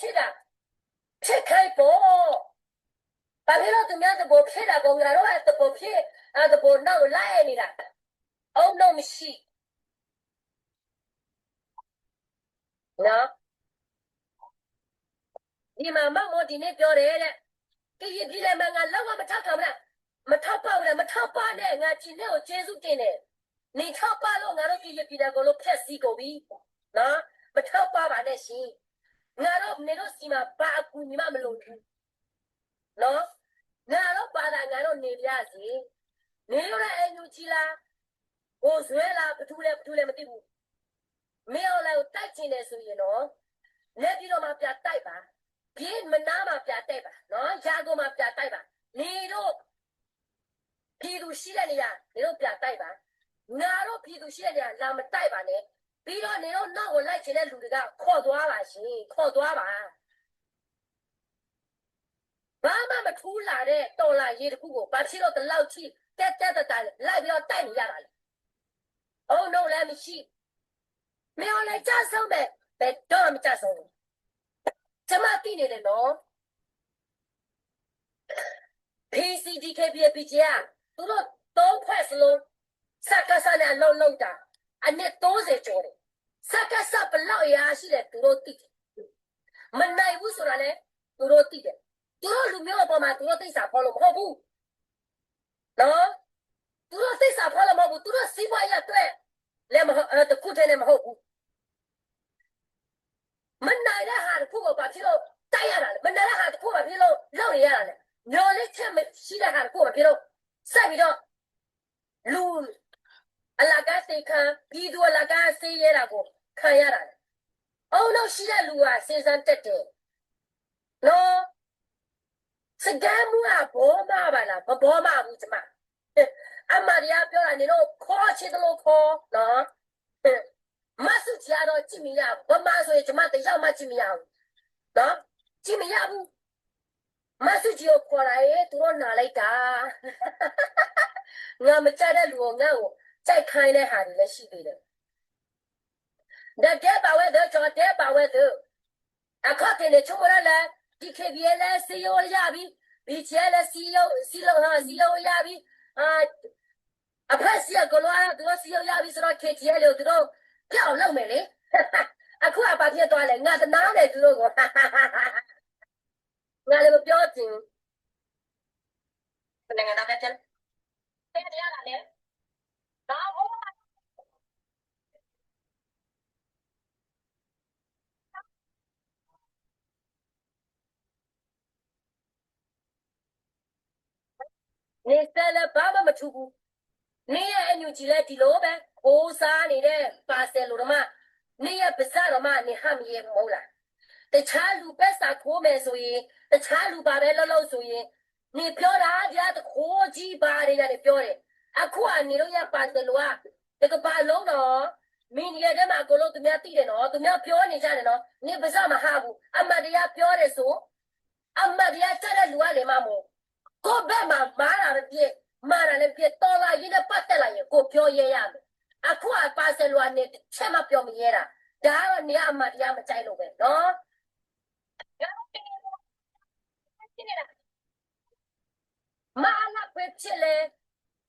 ဖြစ်တာဖြစ်ခိုက်ပေါ့ဘာဖြစ်လို့သူများတဘောဖြစ်တာကောငါတို့ကတဘောဖြစ်အဲတဘောနောက်လိုက်နေတာအောင်တော့မရှိနော်ဒီမှာမမောဒီနေ့ပြောတယ်တဲ့ကြည်ပြည်လည်းမငါလောက်မထောက်ခံမလားမထောက်ပါဘူးမထောက်ပါနဲ့ငါချင်းနဲ့ကိုကျေးဇူးတင်တယ်နေထောက်ပါလို့ငါတို့ကြည်ပြည်လည်းကိုလို့ဖက်စီကုန်ပြီနော်မထောက်ပါပါနဲ့ရှင် ငါတို့နေတို့စီမှာဘာအကူညီမမလို့ဘူးနော်ငါတို့ပါတာငါတို့နေပြစီနေရတဲ့အန်ယူချီလားကိုဇွဲလားဘသူလဲဘသူလဲမသိဘူးမင်းအောင်လည်းတိုက်ချင်တယ်ဆိုရင်တော့လက်ပြီးတော့မှပြတိုက်ပါပြင်းမနာမှပြတိုက်ပါနော်ရာကိုမှပြတိုက်ပါနေတို့ပြည်သူရှိတဲ့နေရာနေတို့ပြတိုက်ပါငါတို့ပြည်သူရှိတဲ့နေရာလာမတိုက်ပါနဲ့ ပြီးတော့နေတို့နောက်ကိုလိုက်ချင်တဲ့လူတွေကခေါ်သွားပါရှင်ခေါ်သွားပါဘာမှမထူးလာတဲ့တော်လာရေးတစ်ခုကိုဘာဖြစ်လို့ဒီလောက်ထိတက်တက်တက်တက်လိုက်ပြီးတော့တိုက်နေရတာလဲအုံတော့လည်းမရှိမင်းလည်းကြဆုံးပဲဘယ်တော့မှကြဆုံးဘူးကျမသိနေတယ်နော် PCDKPPG ကသူတို့သုံးဖွဲ့စလုံးစက္ကစနဲ့အလုံးလုံးတာအနည်း30ကျော်တယ် စက္ကစဘလောက်အရာရှိတယ်သူတို့သိတယ်မနိုင်ဘူးဆိုတာလေသူတို့သိတယ်သူတို့လူမျိုးအပေါ်မှာသူတို့သိစာဖော်လို့မဟုတ်ဘူးနော်သူတို့သိစာဖော်လို့မဟုတ်ဘူးသူတို့စီးပွားရေးအတွက်လည်းမဟုတ်အဲတခုတည်းလည်းမဟုတ်ဘူးမနိုင်တဲ့ဟာတစ်ခုကိုဘာဖြစ်လို့တိုက်ရတာလဲမနိုင်တဲ့ဟာတစ်ခုဘာဖြစ်လို့လောက်နေရတာလဲညော်လေးချက်မရှိတဲ့ဟာတစ်ခုဘာဖြစ်လို့ဆက်ပြီးတော့လူ အလကားစိတ်ခံပြီးသူအလကားစေးရတာကိုခံရတာလေအုံတော့ရှိတဲ့လူကစဉ်းစားတက်တယ်နော်စကမ်းမှုကဘောမပါလားမဘောမဘူးကျမအမရီယာပြောတာနေတော့ခေါ်ချင်တယ်လို့ခေါ်နော်မဆုချာတော့ကြည့်မရဘမဆိုရင်ကျမတယောက်မှကြည့်မရဘူးနော်ကြည့်မရဘူးမဆုချီကိုခေါ်လာရဲ့သူတို့နာလိုက်တာငါမကြတဲ့လူကိုငါ့ကို ကြိုက်ခိုင်းတဲ့ဟာတွေလည်းရှိသေးတယ်ဒါတဲ့ပါဝဲတော့ကျော်တဲ့ပါဝဲတော့အခက်ကနေချုံရလာဒီ KBL စီယိုရပြီ BCL စီယိုစီလိုဟာစီယိုရပြီအာအဖက်စီကလောရသူစီယိုရပြီဆိုတော့ KTL ကိုသူတို့ပြောင်းလောက်မယ်လေအခုကဘာဖြစ်သွားလဲငါတနာတယ်သူတို့ကိုငါလည်းမပြောချင်ဘယ်နိုင်ငံသားပဲတဲ့တရားလာလေ ဒါဟုတ်နေစလည်းဘာမှမထူဘူးနေရဲ့အညူကြီးလည်းဒီလိုပဲခိုးစားနေတဲ့ပါဆယ်လိုတော့မှနေရဲ့ပါစတော့မှနေဟမ်ရဲ့မဟုတ်လားတခြားလူပဲစာခိုးမယ်ဆိုရင်တခြားလူပါပဲလှုပ်လှုပ်ဆိုရင်နေပြောတာကြာတခိုးကြီးပါနေတာလေပြောတယ် အခုကနေတော့ရပါဆယ်လိုကတကပါလုံးတော့မင်းရဲ့တဲ့မှာကိုလို့သူများသိတယ်နော်သူများပြောနေကြတယ်နော်နေပါစမဟာဘူးအမတရားပြောတယ်ဆိုအမတရားချက်တဲ့လူကလေမမို့ကိုဘက်မှာမားတာလည်းပြည့်မားတာလည်းပြည့်တော်လာရင်းနဲ့ပတ်သက်လိုက်ရင်ကိုပြောရဲရမယ်အခုကပါဆယ်လွာနဲ့ချက်မပြောမရဲတာဒါကတော့နေရာအမတရားမကြိုက်လို့ပဲနော်မာလာခွေဖြစ်လေအတူတူပဲမဆုကြီးခွေဖြစ်လေအတူတူပဲမကွာဘူးလေမကွာတယ်မကွာဘူးဆိုတော့ဘဒုခွေပဲဖြစ်ငါတို့စားရတာပဲလေ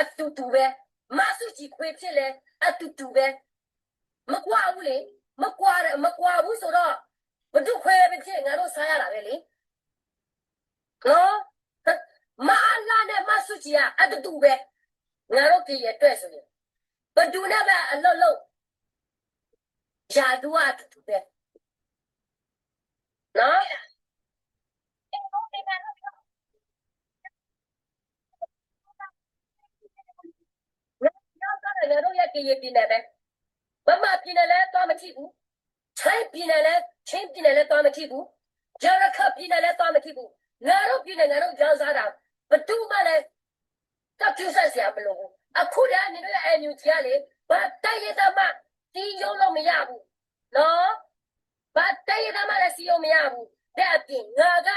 atutuwe masuci kwepchele atutuwe. Makwaule makwara makwabu soro bdu khwe bche ngaro saya la bele no? Ma alla ne masuci ya atutuwe. Ngaro ki ye twe so ye. Bdu na ba allo lo. Jadu atutuwe. No? တို့ရဲ့ပြည်ရပြည်နယ်ပဲမမပြည်နယ်လဲတော့မကြည့်ဘူးချိုင်းပြည်နယ်လဲချင်းပြည်နယ်လဲတော့မကြည့်ဘူးဂျာရခပြည်နယ်လဲတော့မကြည့်ဘူးငါတို့ပြည်နယ်ငါတို့ကြောင်းစားတာဘတူမလည်းတက်ပြဆက်စရာမလိုဘူးအခုတည်းနေတော့အန်ယူကြီးကလေဘာတိုက်ရတဲ့မှတီးရုံးလို့မရဘူးနော်ဘာတိုက်ရတဲ့မှလည်းစီရုံးမရဘူးတဲ့အပြင်ငါက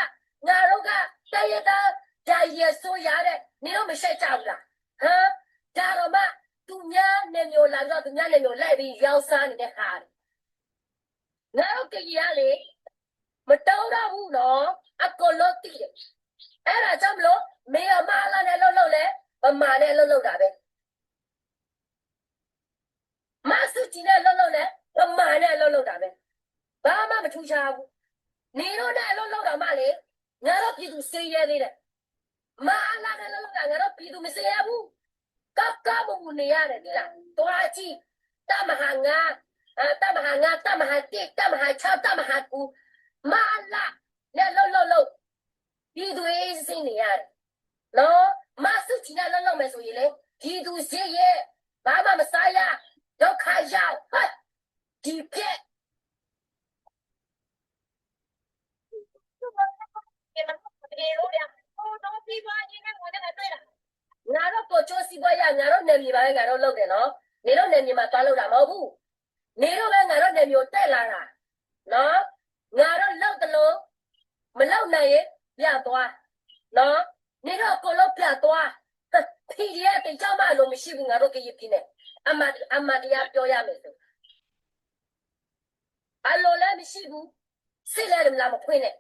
ငါတို့ကတိုက်ရတဲ့ဓာရဆိုရတဲ့နေတော့မရှိကြဘူးလားဟမ်ဒါတော့မှ သူများနေမျိုးလာတော့သူများနေမျိုးလိုက်ပြီးရောင်းစားနေတဲ့ဟာငါတို့ကြည်ရလေမတုံးလုံးတော့ဘူးနော်အကုန်လုံးတည်တယ်အဲ့ဒါကြောင့်မလို့မေအမလာနဲ့လှုပ်လှုပ်လဲဗမာနဲ့လှုပ်လှုပ်တာပဲမဆုချင်နဲ့လှုပ်လှုပ်လဲဗမာနဲ့လှုပ်လှုပ်တာပဲဘာမှမထူးခြားဘူးနေတော့နဲ့လှုပ်လှုပ်တာမှလေငါတို့ပြည်သူစေးရဲသေးတယ်မအလာနဲ့လှုပ်လှုပ်တာငါတို့ပြည်သူမစေးရဘူး ကကမမနေရတယ်ဒီလားတွားကြည့်တမဟာငါအဲတမဟာငါတမဟာတိတမဟာချတမဟာကူမအလာနဲ့လှုပ်လှုပ်လှုပ်ပြည်သူအေးစင်းနေရတယ်နော်မဆုချင်နဲ့လှုပ်လှုပ်မယ်ဆိုရင်လေပြည်သူစေးရဲဘာမှမစားရဒုက္ခရောက်ဟတ်ဒီပြက် ပွားရငါတို့နယ်မြေပါပဲငါတို့လုပ်တယ်နော်နေတို့နယ်မြေမှာသွားလုပ်တာမဟုတ်ဘူးနေတို့ပဲငါတို့နယ်မြေကိုတက်လာတာနော်ငါတို့လောက်တလို့မလောက်နိုင်ရင်ပြသွားနော်နေတို့ကိုလို့ပြသွားဖီရီရဲ့တင်ကြမလို့မရှိဘူးငါတို့ကရပြင်းနေအမအမတရားပြောရမယ်ဆိုအလိုလည်းမရှိဘူးစိတ်လည်းမလားမဖွင့်နဲ့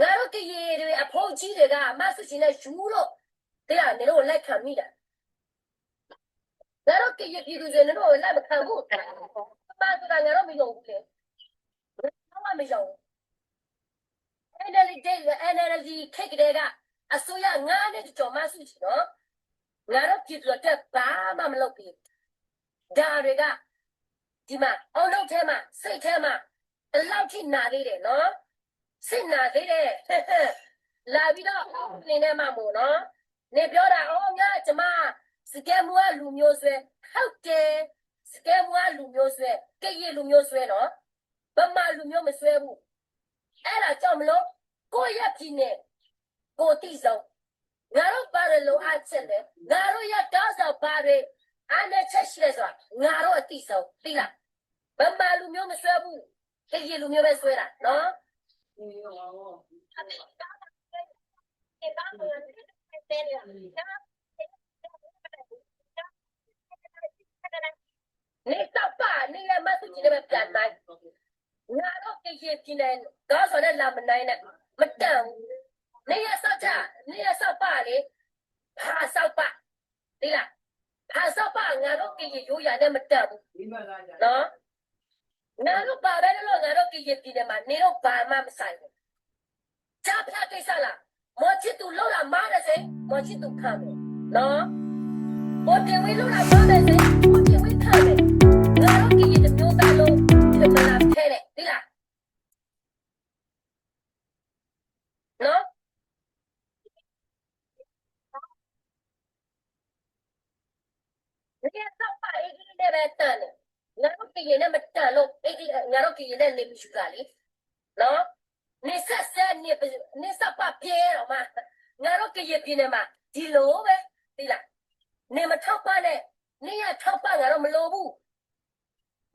ငါတို့ကရတွေအဖိုးကြီးတွေကအမဆုချင်တဲ့ယူတော့တဲ့ကနေတော့လက်ခံမိတာ ငါတို့ကရပြည်သူတွေနဲ့တော့လက်မခံဘူးအမဆိုတာငါတို့မယုံဘူးလေဘာမှမယုံ NLD NLD ခက်ကြတဲ့ကအစိုးရငါနဲ့ကြော်မဆုချင်တော့ငါတို့ပြည်သူတွေဘာမှမလုပ်ဘူးဒါတွေကဒီမှာအောင်လို့ထဲမှာစိတ်ထဲမှာအလောက်ထိနာသေးတယ်နော်စိတ်နာသေးတယ်လာပြီးတော့နေနေမှာမို့နော်နေပြောတာအော်ငါကျမ စကဲမွားလူမျိုးဆွဲဟုတ်တယ်စကဲမွားလူမျိုးဆွဲကြည့်ရလူမျိုးဆွဲနော်ဗမာလူမျိုးမဆွဲဘူးအဲ့ဒါကြောင့်မလို့ကိုယ့်ရဲ့ပြည်နယ်ကိုတိဆုံးငါတို့ပါတယ်လို့အချက်တယ်ငါတို့ရတောက်ဆောင်ပါတယ်အားနဲ့ချက်ရှိလဲဆိုတာငါတို့အတိဆုံးသိလားဗမာလူမျိုးမဆွဲဘူးကြည့်ရလူမျိုးပဲဆွဲတာနော် နေတော့ပါနေရမသူကြီးလည်းပြန်နိုင်ငါတော့ကြည့်ပြနေတော့ဆိုလည်းလာမနိုင်နဲ့မတန်နေရဆောက်ချနေရဆောက်ပါလေဖာဆောက်ပါဒီလားဖာဆောက်ပါငါတို့ကြည့်ရိုးရနဲ့မတန်ဘူးနော်ငါတို့ပါပဲလို့ငါတို့ကြည့်ပြနေမှာနေတော့ဘာမှမဆိုင်ဘူးချာဖျားကိစ္စလားမောချစ်သူလောက်လာမားတယ်စေမောချစ်သူခံတယ်နော်ဘောတင်ဝေးလောက်လာမားတယ်စေ ငါတို့ကြည့်ရတဲ့မတန်လို့အေးကြီးငါတို့ကြည့်ရတဲ့နေမရှိတာလေနော်နေဆက်ဆက်နေနေစပ်ပါပြေတော့မှငါတို့ကြည့်ရပြနေမှာဒီလိုပဲဒီလားနေမထောက်ပါနဲ့နေရထောက်ပါငါတို့မလိုဘူး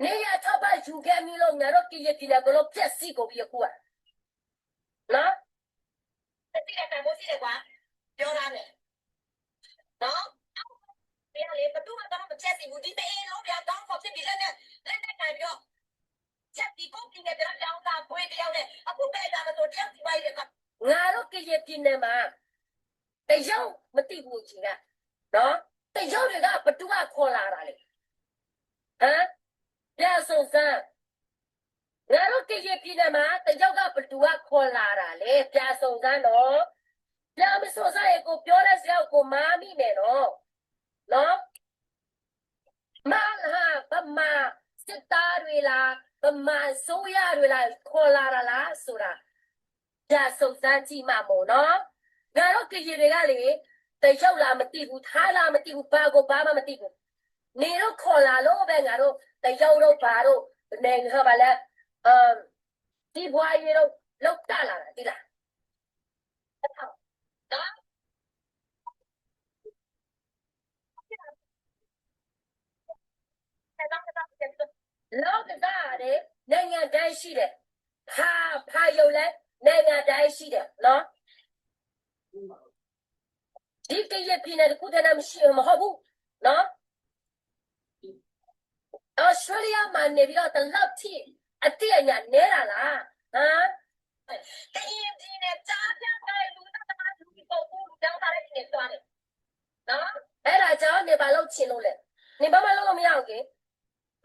နေရထောက်ပါယူခဲ့မီလို့ငါတို့ကြည့်ရကြည့်တယ်ဘလို့ပြက်စီကိုပြီးအခုကနော်တိရတန်ဖို့ရှိတယ်ကွာပြောသားမယ်နော် ပြန်လေဘသူမှတော့မချက်စီဘူးဒီတေးလုံးပြတောင်းဖို့ဖြစ်ပြီးလက်နဲ့လက်နဲ့ကန်ပြီးတော့ချက်ဒီကိုပြင်တဲ့ကြောင်းသားပွေးတယောက်နဲ့အခုပဲတာမလို့တယောက်ဒီပိုင်းကငါတို့ကြည့်ရပြနေမှာတယောက်မသိဘူးကြီးကနော်တယောက်တွေကဘသူကခေါ်လာတာလေဟမ်ပြဆုံစမ်းငါတို့ကြည့်ရပြနေမှာတယောက်ကဘသူကခေါ်လာတာလေပြဆုံစမ်းတော့ပြမဆုံစမ်းရေကိုပြောတဲ့စကားကိုမာမိနေနော် နော်မလာဗမာစစ်သားတွေလားဗမာဆိုးရတွေလားခေါ်လာတာလားဆိုတာပြစုံစမ်းကြည့်မှမို့နော်ငါတို့ကြည်တွေကလေတရုတ်လာမသိဘူးထားလာမသိဘူးဘာကိုဘာမှမသိဘူးနေတော့ခေါ်လာလို့ပဲငါတို့တရုတ်တို့ဘာတို့နေဟောပါလဲအမ်ဒီဘွားရီတို့လောက်တလာတာဒီလား လောကသားတဲ့နိုင်ငံတိုင်းရှိတယ်ဟာဖာယုံလဲနိုင်ငံတိုင်းရှိတယ်နော်ဒီကရဲ့ပြည်နယ်ကုသနာမရှိမဟုတ်ဘူးနော်အော်စတြေးလျမှာနေပြီးတော့တလောက်ထိအတိအညာနေတာလားဟမ်တရင်ပြည်နယ်ကြားပြတဲ့လူသားသမားလူကြီးပေါ့ဘူးလူသားသားတဲ့ပြည်နယ်သွားတယ်နော်အဲ့ဒါကြောင့်နေပါလို့ချင်းလို့လဲနေပါမလို့မရဘူး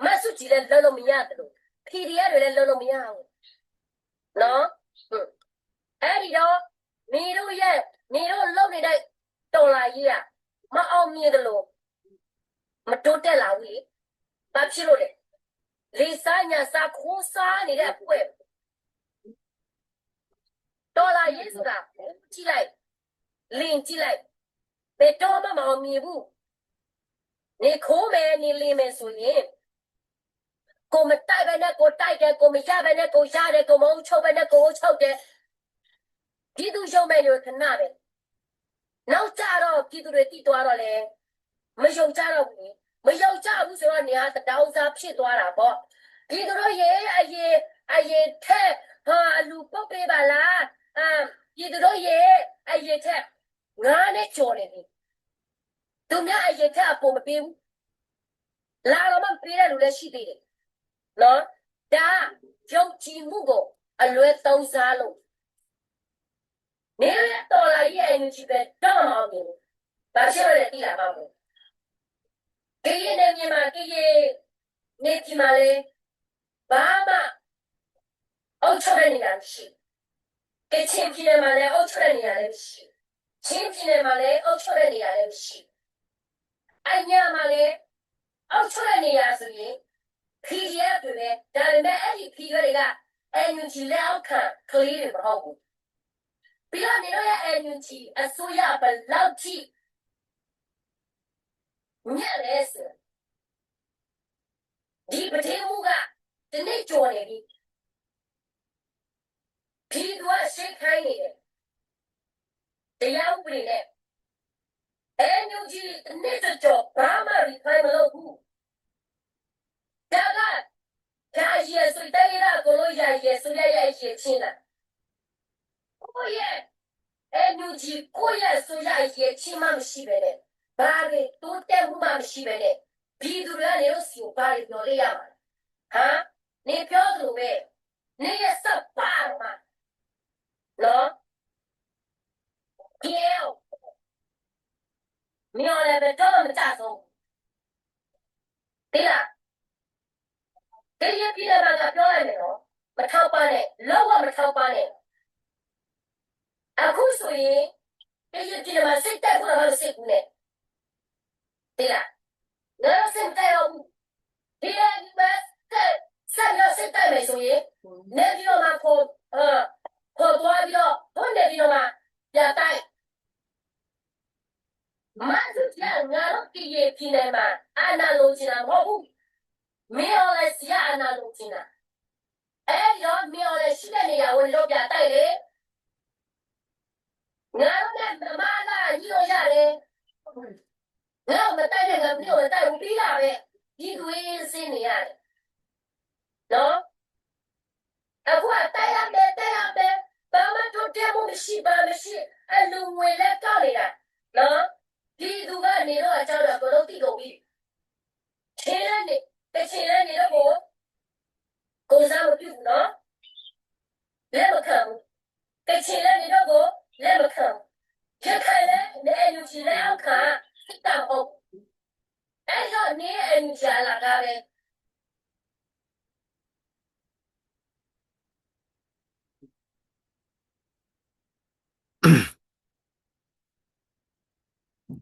မဆုကြည်လည်းလုပ်လို့မရတယ်လို့ PDF တွေလည်းလုပ်လို့မရဘူးနော်ဟုတ်အဲ့ဒီတော့နေတို့ရဲ့နေတို့လုပ်နေတဲ့တော်လာကြီးကမအောင်မြင်တယ်လို့မတိုးတက်လာဘူးလေဘာဖြစ်လို့လဲလေစားညာစားခိုးစားနေတဲ့အဖွဲ့တော်လာရေးဆိုတာကြည့်လိုက်လင်ကြည့်လိုက်ဘယ်တော့မှမအောင်မြင်ဘူးနေခိုးမယ်နေလင်းမယ်ဆိုရင် ကိုမတိုက်ပဲနဲ့ကိုတိုက်တယ်ကိုမရပဲနဲ့ကိုရတယ်ကိုမဟုတ်ချုပ်ပဲနဲ့ကိုဟုတ်ချုပ်တယ်ပြည်သူရှုံးမဲ့လို့ခဏပဲနောက်ကြတော့ပြည်သူတွေတည်သွားတော့လေမယုံကြတော့ဘူးလေမယုံကြဘူးဆိုတော့နေရာတောင်းစားဖြစ်သွားတာပေါ့ပြည်သူတို့ရဲ့အရေးအရေးထက်ဟာအလူပုတ်ပေးပါလားအာပြည်သူတို့ရဲ့အရေးထက်ငါနဲ့ကြော်နေပြီသူများအရေးထက်အပေါ်မပေးဘူးလာတော့မှပေးတဲ့လူလည်းရှိသေးတယ် နော်ဒါယုံကြည်မှုကိုအလွဲသုံးစားလို့နေရတော်လာရဲ့အင်ဂျီပဲတော့မအောင်ဘူး။ဘာဖြစ်လို့လဲသိလားပေါ့။ကြည့်နေမြင်မှာကြည့်ရနေကြည့်မှာလေဘာမှအောက်ထွက်နေရမရှိ။ကချင်းပြည်နယ်မှာလည်းအောက်ထွက်နေရလည်းမရှိ။ချင်းပြည်နယ်မှာလည်းအောက်ထွက်နေရလည်းမရှိ။အညာမှာလည်းအောက်ထွက်နေရဆိုရင် PDF တွေပဲဒါပေမဲ့အဲ့ဒီ PDF တွေက NUG လက်အောက်ခံကလေးတွေမဟုတ်ဘူးပြီးတော့နေတော့ရဲ့ NUG အစိုးရဘယ်လောက်ထိညက်လဲဆိုဒီပတိမှုကဒီနေ့ကြော်နေပြီဒီကရှိခိုင်းနေတယ်တရားဥပဒေနဲ့ NUG ဒီနေ့ကြော်ဘာမှရီခိုင်းမလုပ်ဘူး ဒါကဒါရည်ဆိုတဲ့ရကိုလို့ရရည်ဆိုရရရည်ချင်းလားကိုရဲ့အန်ယူဂျီကိုရဲ့ဆိုရရည်ချင်းမှမရှိပဲနဲ့ဘာလဲတိုးတက်မှုမှမ ရှိပဲနဲ့ဘီသူတွေကနေလို့စီကိုဘာလဲပြောလိုက်ရမှာဟမ်နေပြောသလိုပဲနေရဲ့စပ်ပါမှာနော်ပြေမြော်လည်းပဲတော့မကြဆုံးတိလားတကယ်ပြည်တယ်ကပြောလိုက်မယ်နော်မထောက်ပါနဲ့လောက်ဝမထောက်ပါနဲ့အခုဆိုရင်တကယ်ပြည်တယ်မှာစိတ်တက်ဖို့တော့စိတ်ကူးနဲ့တိလားငါစိတ်တက်ရောဒီရဒီမတ်ဆက်ရစိတ်တက်မယ်ဆိုရင်နေပြီးတော့မှခေါ်အာခေါ်သွားပြီးတော့ဘုန်းနေပြီးတော့မှပြတိုက်မဆူချာငါတို့ပြည်ပြည်နယ်မှာအာနာလိုချင်တာမဟုတ်ဘူး မင်းရောလည်းစီရအနာလို့ကျင်တာအဲ့ရောမင်းရောလည်းရှိတဲ့နေရာကိုလောပြတိုက်လေငါတို့နဲ့မမလာညီရောရတယ်ငါတို့မတိုက်တဲ့ငါမင်းရောတိုက်ဘူးပြီးလာပဲဒီသွေးစင်းနေရတယ်နော်အခုကတိုက်ရမယ်တိုက်ရမယ်ဘာမှတို့တဲ့မှုမရှိပါမရှိအလူငွေလည်းကောက်နေတာနော်ဒီသူကနေတော့အကြောင်းတော့ဘလို့တိကုန်ပြီချင်းလည်းနေ တချင်လည်းနေတော့ကိုကိုစားမပြုဘူးနော်လက်မခံဘူးတချင်လည်းနေတော့ကိုလက်မခံရခိုင်လည်းနေအလူချင်လည်းအောက်ခါစစ်တောက်ဟုတ်အဲ့တော့နေအလူချလာတာပဲဟ